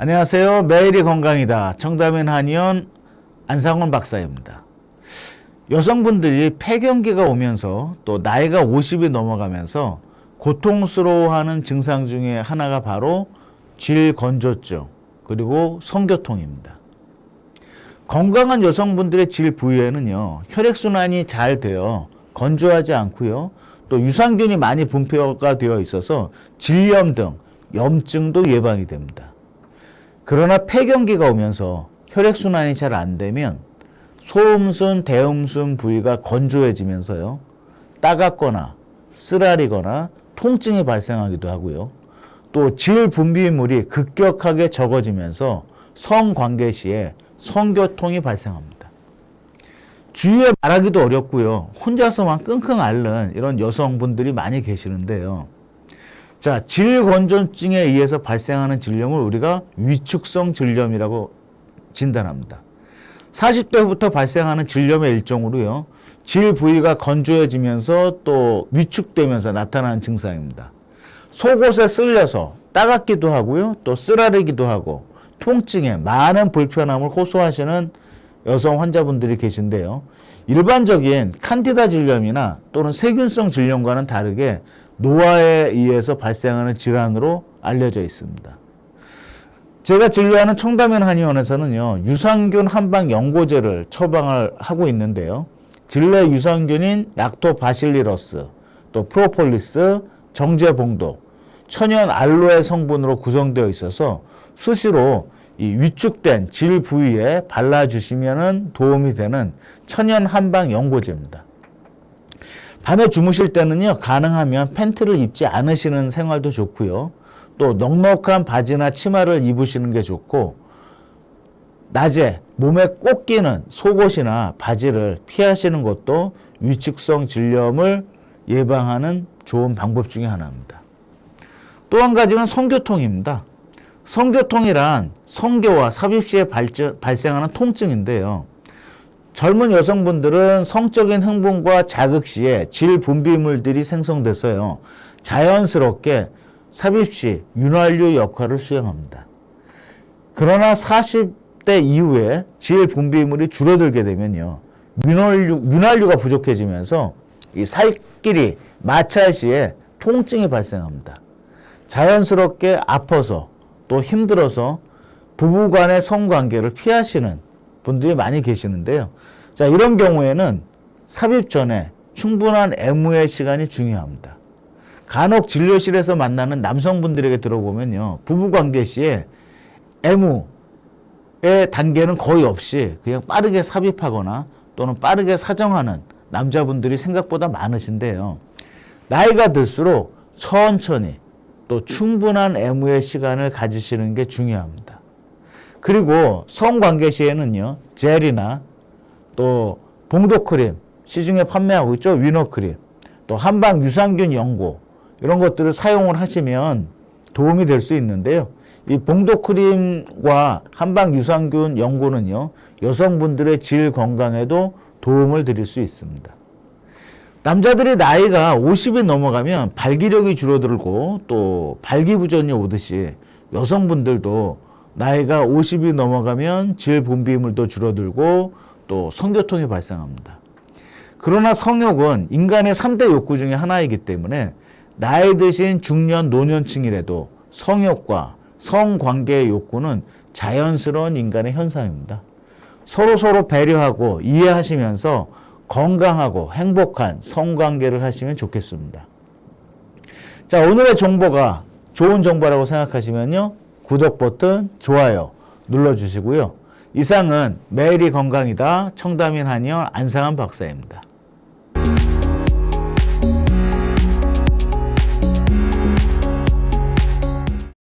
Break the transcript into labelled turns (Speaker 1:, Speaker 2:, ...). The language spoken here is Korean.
Speaker 1: 안녕하세요. 매일이 건강이다. 청담인 한의원 안상원 박사입니다. 여성분들이 폐경기가 오면서 또 나이가 50이 넘어가면서 고통스러워하는 증상 중에 하나가 바로 질건조증 그리고 성교통입니다. 건강한 여성분들의 질 부위에는요 혈액순환이 잘 되어 건조하지 않고요 또 유산균이 많이 분포가 되어 있어서 질염 등 염증도 예방이 됩니다. 그러나 폐경기가 오면서 혈액순환이 잘 안 되면 소음순, 대음순 부위가 건조해지면서요. 따갑거나 쓰라리거나 통증이 발생하기도 하고요. 또 질 분비물이 급격하게 적어지면서 성관계 시에 성교통이 발생합니다. 주위에 말하기도 어렵고요. 혼자서만 끙끙 앓는 이런 여성분들이 많이 계시는데요. 자, 질건조증에 의해서 발생하는 질염을 우리가 위축성 질염이라고 진단합니다. 40대부터 발생하는 질염의 일종으로요. 질 부위가 건조해지면서 또 위축되면서 나타나는 증상입니다. 속옷에 쓸려서 따갑기도 하고요. 또 쓰라리기도 하고 통증에 많은 불편함을 호소하시는 여성 환자분들이 계신데요. 일반적인 칸디다 질염이나 또는 세균성 질염과는 다르게 노화에 의해서 발생하는 질환으로 알려져 있습니다. 제가 진료하는 청담면 한의원에서는요, 유산균 한방 연고제를 처방을 하고 있는데요. 질내 유산균인 락토바실리러스, 또 프로폴리스, 정제봉도, 천연 알로에 성분으로 구성되어 있어서 수시로 이 위축된 질 부위에 발라주시면 도움이 되는 천연 한방 연고제입니다. 밤에 주무실 때는요, 가능하면 팬티를 입지 않으시는 생활도 좋고요. 또 넉넉한 바지나 치마를 입으시는 게 좋고, 낮에 몸에 꼭 끼는 속옷이나 바지를 피하시는 것도 위축성 질염을 예방하는 좋은 방법 중에 하나입니다. 또 한 가지는 성교통입니다. 성교통이란 성교와 삽입 시에 발생하는 통증인데요. 젊은 여성분들은 성적인 흥분과 자극 시에 질 분비물들이 생성돼서요. 자연스럽게 삽입 시 윤활유 역할을 수행합니다. 그러나 40대 이후에 질 분비물이 줄어들게 되면요. 윤활유, 윤활유가 부족해지면서 이 살길이 마찰 시에 통증이 발생합니다. 자연스럽게 아파서 또 힘들어서 부부 간의 성관계를 피하시는 분들이 많이 계시는데요. 자, 이런 경우에는 삽입 전에 충분한 애무의 시간이 중요합니다. 간혹 진료실에서 만나는 남성분들에게 들어보면요. 부부 관계 시에 애무의 단계는 거의 없이 그냥 빠르게 삽입하거나 또는 빠르게 사정하는 남자분들이 생각보다 많으신데요. 나이가 들수록 천천히 또 충분한 애무의 시간을 가지시는 게 중요합니다. 그리고 성관계 시에는요, 젤이나 또 봉도크림, 시중에 판매하고 있죠, 위너크림, 또 한방 유산균 연고, 이런 것들을 사용을 하시면 도움이 될 수 있는데요. 이 봉도크림과 한방 유산균 연고는요, 여성분들의 질 건강에도 도움을 드릴 수 있습니다. 남자들이 나이가 50이 넘어가면 발기력이 줄어들고 또 발기부전이 오듯이 여성분들도 나이가 50이 넘어가면 질 분비물도 줄어들고 또 성교통이 발생합니다. 그러나 성욕은 인간의 3대 욕구 중에 하나이기 때문에 나이 드신 중년 노년층이라도 성욕과 성관계의 욕구는 자연스러운 인간의 현상입니다. 서로 서로 배려하고 이해하시면서 건강하고 행복한 성관계를 하시면 좋겠습니다. 자, 오늘의 정보가 좋은 정보라고 생각하시면요. 구독 버튼, 좋아요 눌러주시고요. 이상은 매일이 건강이다. 청담인 한의원 안상한 박사입니다.